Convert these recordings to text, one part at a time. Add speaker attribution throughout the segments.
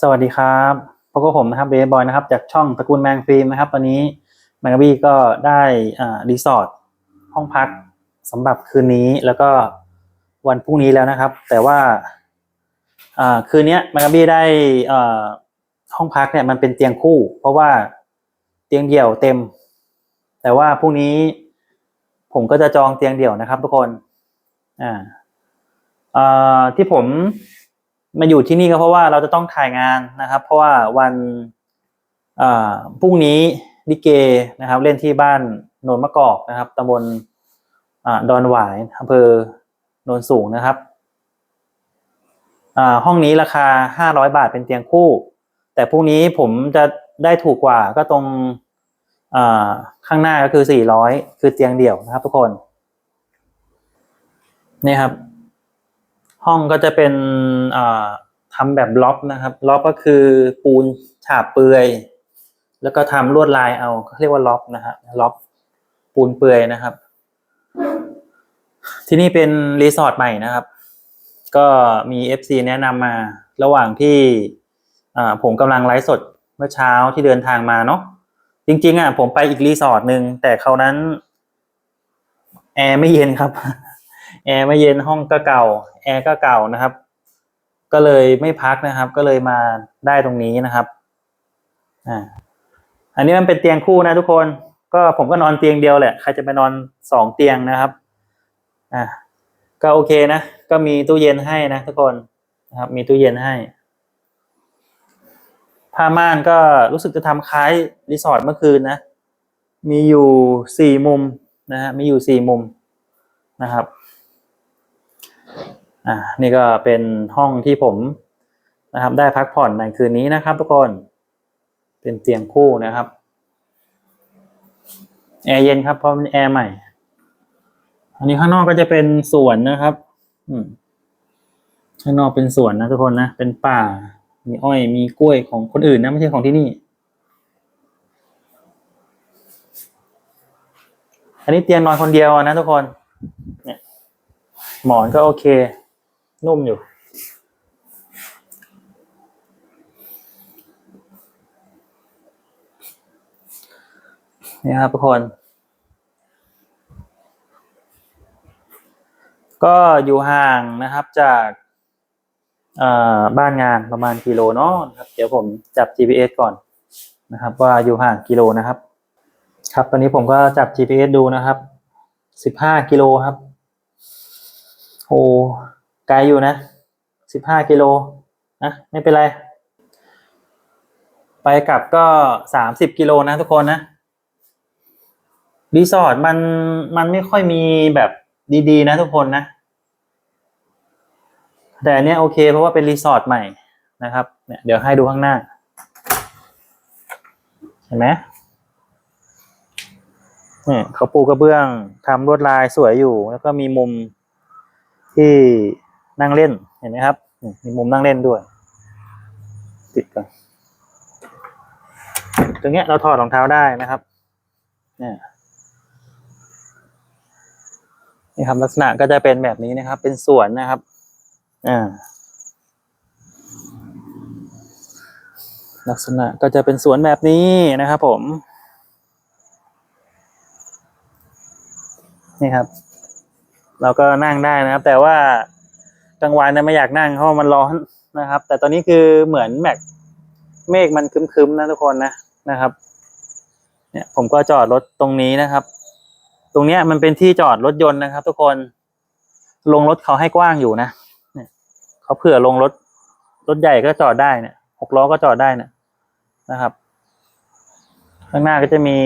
Speaker 1: สวัสดีครับพบกับผมนะครับเบย์บอยนะครับ จากช่องตระกูลแมงฟิล์มนะครับ ตอนนี้แมงกะบี้ก็ได้รีสอร์ทห้องพักสำหรับคืนนี้แล้วก็วันพรุ่งนี้แล้วนะครับ แต่ว่าคืนนี้แมงกะบี้ได้ห้องพักเนี่ยมันเป็นเตียงคู่ เพราะว่าเตียงเดี่ยวเต็ม แต่ว่าพรุ่งนี้ผมก็จะจองเตียงเดี่ยวนะครับ ทุกคนอ่าที่ผม มาอยู่ที่นี่ก็เพราะว่าเราจะต้องถ่ายงานนะครับ เพราะว่าวันพรุ่งนี้ลิเกนะครับ เล่นที่บ้านโนนมะกอกนะครับตำบลดอนหวายอำเภอโนนสูงนะครับห้องนี้ราคาห้าร้อยบาทเป็นเตียงคู่ แต่พรุ่งนี้ผมจะได้ถูกกว่าก็ตรงข้างหน้าก็คือสี่ร้อยคือเตียงเดี่ยวนะครับทุกคนนี่ครับ ห้องก็จะเป็นอ่าทำแบบล็อบนะครับล็อบก็คือปูนฉาบเปลือย แล้วก็ทำลวดลายเอาเขาเรียกว่าล็อบนะฮะล็อบปูนเปลือยนะครับ ที่นี่เป็นรีสอร์ทใหม่นะครับ ก็มี FC แนะนำมาระหว่างที่ผมกำลังไลฟ์สดเมื่อเช้าที่เดินทางมาเนาะจริง ๆอะผมไปอีกรีสอร์ทหนึ่งแต่ครานั้นแอร์ไม่เย็นครับ แอร์ไม่เย็นห้องก็เก่าแอร์ก็เก่านะครับ ก็เลยไม่พักนะครับ ก็เลยมาได้ตรงนี้นะครับอ่าอันนี้มันเป็นเตียงคู่นะทุกคน ก็ผมก็นอนเตียงเดียวแหละใครจะไปนอนสองเตียงนะครับอ่าก็โอเคนะ ก็มีตู้เย็นให้นะทุกคนนะครับ มีตู้เย็นให้ผ้าม่านก็รู้สึกจะทำคล้ายรีสอร์ทเมื่อคืนนะ มีอยู่สี่มุมนะฮะ มีอยู่สี่มุมนะครับ อ่านี่ก็เป็นห้องที่ผมนะครับ ได้พักผ่อนในคืนนี้นะครับ ทุกคน เป็นเตียงคู่นะครับแอร์เย็นครับเพราะมันแอร์ใหม่ อันนี้ข้างนอกก็จะเป็นสวนนะครับ อืมข้างนอกเป็นสวนนะทุกคนนะ เป็นป่า มีอ้อย มีกล้วยของคนอื่นนะไม่ใช่ของที่นี่ อันนี้เตียงนอนคนเดียวนะทุกคน เนี่ย หมอนก็โอเค นุ่มอยู่ นี่ครับทุกคน ก็อยู่ห่างนะครับจากบ้านงานประมาณกิโลเนาะนะครับ เดี๋ยวผมจับ GPS ก่อนนะครับ ว่าอยู่ห่างกิโลนะครับ ครับตอนนี้ผมก็จับ GPS ดูนะครับสิบห้ากิโลครับ โอ้ไกลอยู่นะสิบห้ากิโลนะไม่เป็นไร ไปกลับก็สามสิบกิโลนะทุกคนนะรีสอร์ทมันมันไม่ค่อยมีแบบดีๆ นะทุกคนนะ แต่อันเนี้ยโอเคเพราะว่าเป็นรีสอร์ทใหม่นะครับเนี่ยเดี๋ยวให้ดูข้างหน้า เห็นไหมเนี่ยเขาปูกระเบื้องทำลวดลายสวยอยู่ แล้วก็มีมุม ที่นั่งเล่นเห็นไหมครับมีมุมนั่งเล่นด้วย ติดกันตรงเนี้ยเราถอดรองเท้าได้นะครับเนี่ยนี่ครับลักษณะก็จะเป็นแบบนี้นะครับ เป็นสวนนะครับอ่าลักษณะก็จะเป็นสวนแบบนี้นะครับผม นี่ครับ เราก็นั่งได้นะครับ แต่ว่ากลางวันเนี่ยไม่อยากนั่งเพราะมันร้อนนะครับ แต่ตอนนี้คือเหมือนแมกเมฆมันคึ้มๆนะทุกคนนะนะครับ เนี่ยผมก็จอดรถตรงนี้นะครับ ตรงเนี้ยมันเป็นที่จอดรถยนต์นะครับ ทุกคนลงรถเขาให้กว้างอยู่นะเนี่ยเขาเผื่อลงรถรถใหญ่ก็จอดได้เนี่ยหกล้อก็จอดได้เนี่ยนะครับ ข้างหน้าก็จะมี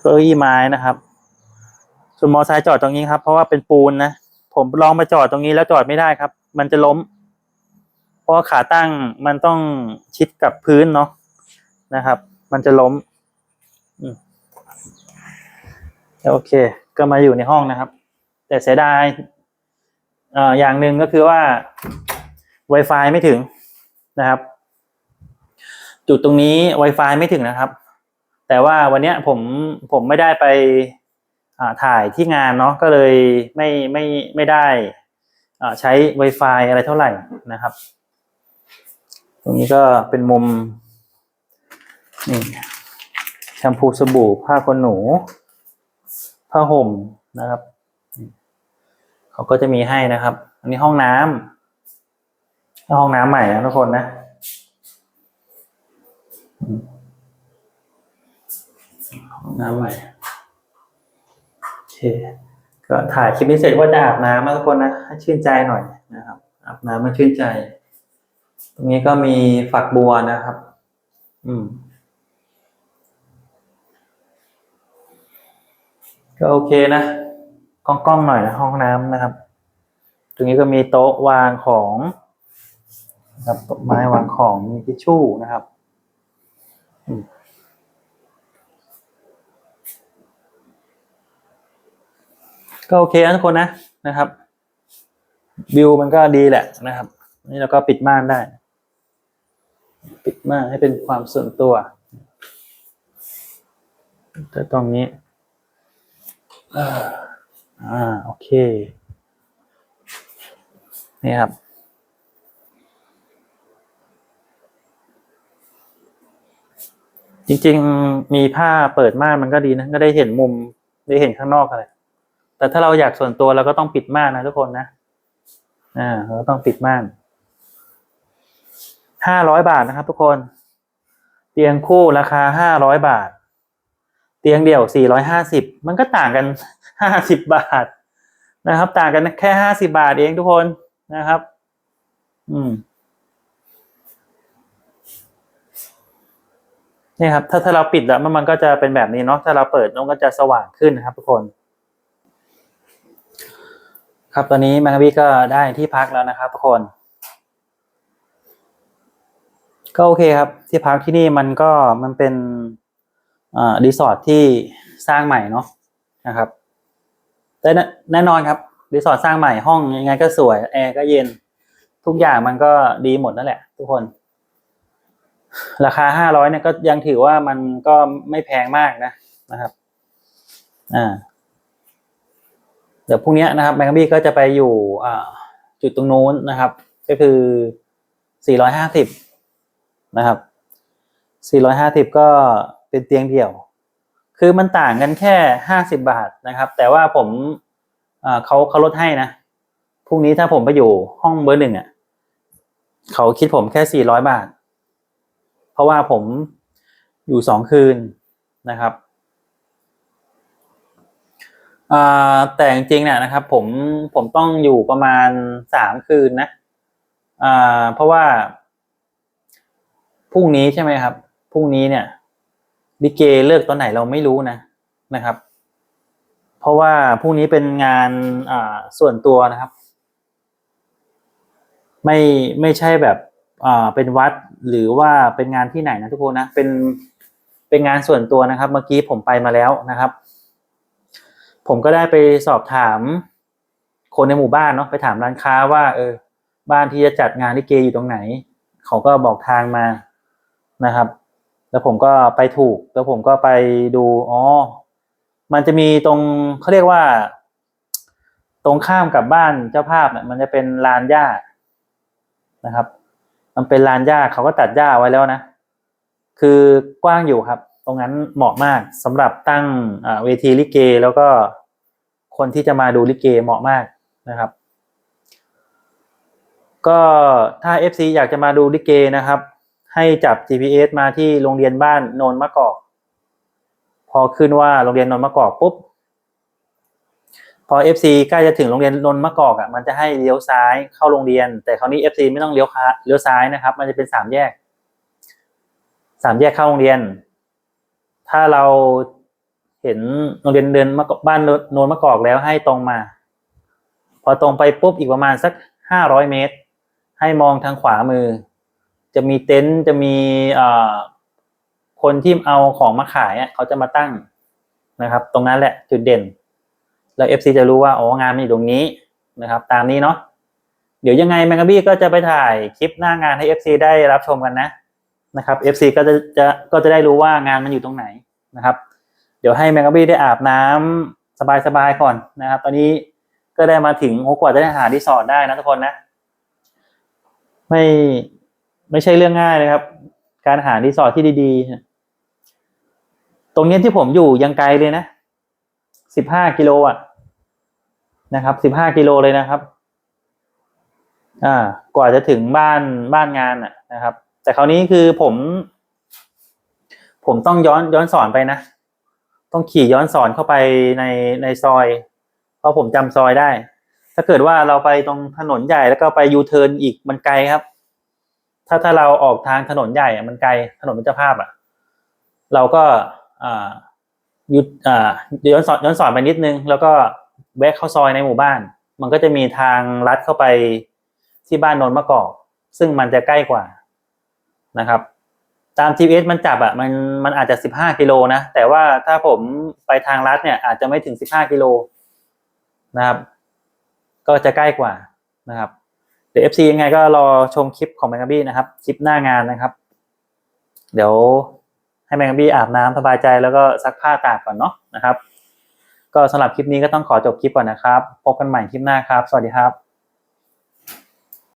Speaker 1: เก้าอี้ไม้นะครับ ส่วนมอไซค์จอดตรงนี้ครับ เพราะว่าเป็นปูนนะผมลองมาจอดตรงนี้แล้วจอดไม่ได้ครับ มันจะล้ม เพราะขาตั้งมันต้องชิดกับพื้นเนาะนะครับ มันจะล้มอืมโอเค ก็มาอยู่ในห้องนะครับ แต่เสียดายอย่างหนึ่งก็คือว่า Wi-Fi ไม่ถึงนะครับ จุดตรงนี้ Wi-Fi ไม่ถึงนะครับ แต่ว่าวันนี้ผมผมไม่ได้ไป ถ่ายที่งานเนาะก็เลยไม่ไม่ไม่ได้ใช้ Wi-Fi อะไรเท่าไหร่นะครับ ตรงนี้ก็เป็นมุมนี่แชมพูสบู่ผ้าขนหนู ผ้าห่มนะครับ เขาก็จะมีให้นะครับ อันนี้ห้องน้ำห้องน้ำใหม่นะทุกคนนะห้องน้ำใหม่ เคก็ถ่ายคลิปนี้เสร็จว่าจะอาบน้ำนะทุกคนนะให้ชื่นใจหน่อยนะครับอาบน้ำมาชื่นใจ ตรงนี้ก็มีฝักบัวนะครับ อืม ก็โอเคนะกล้องๆหน่อยนะห้องน้ำนะครับ ตรงนี้ก็มีโต๊ะวางของนะครับโต๊ะไม้วางของมีทิชชู่นะครับ อืม ก็โอเคนะทุกคนนะนะครับ วิวมันก็ดีแหละนะครับ นี่เราก็ปิดม่านได้ ปิดม่านให้เป็นความส่วนตัวแต่ตรงนี้อ่าอ่าโอเค นี่ครับจริงๆ มีผ้าเปิดม่านมันก็ดีนะ ก็ได้เห็นมุม ได้เห็นข้างนอกอะไร แต่ถ้าเราอยากส่วนตัวเราก็ต้องปิดม่านนะทุกคนนะอ่าเราต้องปิดม่านห้าร้อยบาทนะครับ ทุกคน เตียงคู่ราคาห้าร้อยบาท เตียงเดี่ยว450มันก็ต่างกัน50บบาทนะครับ ต่างกันแค่50บาทเองทุกคนนะครับ อืมนี่ครับถ้าถ้าเราปิดแล้วมันมันก็จะเป็นแบบนี้เนาะถ้าเราเปิดมันก็จะสว่างขึ้นนะครับ ทุกคน ครับตอนนี้แมงกะบี้ก็ได้ที่พักแล้วนะครับทุกคน ก็โอเคครับ ที่พักที่นี่มันก็มันเป็นรีสอร์ทที่สร้างใหม่เนาะนะครับแต่แน่นอนครับรีสอร์ทสร้างใหม่ห้องยังไงก็สวยแอร์ก็เย็น ทุกอย่างมันก็ดีหมดนั่นแหละ ทุกคน ราคาห้าร้อยเนี่ยก็ยังถือว่ามันก็ไม่แพงมากนะนะครับ อ่า ดี๋ยวพรุ่งนี้นะครับแมงกะบี้ก็จะไปอยู่อ่าจุดตรงนู้นนะครับ ก็คือสี่ร้อยห้าสิบนะครับสี่ร้อยห้าสิบก็เป็นเตียงเดี่ยว คือมันต่างกันแค่ห้าสิบาทนะครับ แต่ว่าผมอ่าเขาเขาลดให้นะพรุ่งนี้ถ้าผมไปอยู่ห้องเบอร์หนึ่งอะเขาคิดผมแค่สี่ร้อยบาท เพราะว่าผมอยู่สองคืนนะครับ แต่จริงๆเนี่ยนะครับ ผมผมต้องอยู่ประมาณสามคืนนะเพราะว่าพรุ่งนี้ใช่ไหมครับพรุ่งนี้เนี่ยลิเกเลิกตอนไหนเราไม่รู้นะนะครับ เพราะว่าพรุ่งนี้เป็นงานอ่าส่วนตัวนะครับ ไม่ไม่ใช่แบบอ่าเป็นวัดหรือว่าเป็นงานที่ไหนนะทุกคนนะเป็นเป็นงานส่วนตัวนะครับ เมื่อกี้ผมไปมาแล้วนะครับ ผมก็ได้ไปสอบถาม คนในหมู่บ้านเนาะไปถามร้านค้าว่า เออ บ้านที่จะจัดงานลิเกอยู่ตรงไหน เขาก็บอกทางมานะครับ แล้วผมก็ไปถูก แล้วผมก็ไปดูอ๋อมันจะมีตรงเขาเรียกว่า ตรงข้ามกับบ้านเจ้าภาพเนี่ยมันจะเป็นลานหญ้านะครับ มันเป็นลานหญ้าเขาก็ตัดหญ้าไว้แล้วนะ คือกว้างอยู่ครับ ตรงนั้นเหมาะมากสำหรับตั้งเวทีลิเกแล้วก็ คนที่จะมาดูลิเกเหมาะมากนะครับ ก็ถ้า FC อยากจะมาดูลิเกนะครับ ให้จับ GPS มาที่โรงเรียนบ้านโนนมะกอก พอขึ้นว่าโรงเรียนนนท์มะกอกปุ๊บพอ FC ใกล้จะถึงโรงเรียนนนท์มะกอกอะมันจะให้เลี้ยวซ้ายเข้าโรงเรียน แต่คราวนี้ FC ไม่ต้องเลี้ยวขาเลี้ยวซ้ายนะครับ มันจะเป็นสามแยกสามแยกเข้าโรงเรียน ถ้าเรา เห็นโรงเรียนเดินมะกอกบ้านโนนมะกอกแล้วให้ตรงมา พอตรงไปปุ๊บอีกประมาณสักห้าร้อยเมตร ให้มองทางขวามือ จะมีเต็นท์จะมีคนที่เอาของมาขายเขาจะมาตั้งนะครับ ตรงนั้นแหละจุดเด่น แล้ว FC จะรู้ว่าอ๋องานมันอยู่ตรงนี้นะครับ ตามนี้เนาะเดี๋ยวยังไงแมงกะบี้ก็จะไปถ่ายคลิปหน้างานให้ FC ได้รับชมกันนะนะครับ FC ก็จะจะก็จะได้รู้ว่างานมันอยู่ตรงไหนนะครับ เดี๋ยวให้แมงกะบี้ได้อาบน้ำสบายๆก่อนนะครับ ตอนนี้ก็ได้มาถึงโอ้กว่าจะได้หารีสอร์ทได้นะทุกคนนะ ไม่ไม่ใช่เรื่องง่ายเลยครับ การหารีสอร์ทที่ดีๆ ตรงนี้ที่ผมอยู่ยังไกลเลยนะสิบห้ากิโลอะนะครับสิบห้ากิโลเลยนะครับ อ่ากว่าจะถึงบ้านบ้านงานอะนะครับ แต่คราวนี้คือผม ผมต้องย้อนย้อนสอนไปนะ ต้องขี่ย้อนสอนเข้าไปในในซอย เพราะผมจำซอยได้ ถ้าเกิดว่าเราไปตรงถนนใหญ่แล้วก็ไปยูเทิร์นอีกมันไกลครับ ถ้าถ้าเราออกทางถนนใหญ่มันไกลถนนมิตรภาพอะ เราก็อ่ายุดอ่าย้อนสอนย้อนสอนไปนิดนึง แล้วก็แวะเข้าซอยในหมู่บ้าน มันก็จะมีทางลัดเข้าไปที่บ้านโนนมะกอก ซึ่งมันจะใกล้กว่านะครับ ตาม GPS มันจับอะมันมันอาจจะสิบห้ากิโลนะแต่ว่าถ้าผมไปทางลัดเนี่ย อาจจะไม่ถึงสิบห้ากิโลนะครับ ก็จะใกล้กว่านะครับเดี๋ยว FC ยังไงก็รอชมคลิปของแมงกะบี้นะครับ คลิปหน้างานนะครับ เดี๋ยวให้แมงกะบี้อาบน้ำสบายใจแล้วก็ซักผ้าตากก่อนเนาะนะครับ ก็สำหรับคลิปนี้ก็ต้องขอจบคลิปก่อนนะครับ พบกันใหม่คลิปหน้าครับ สวัสดีครับ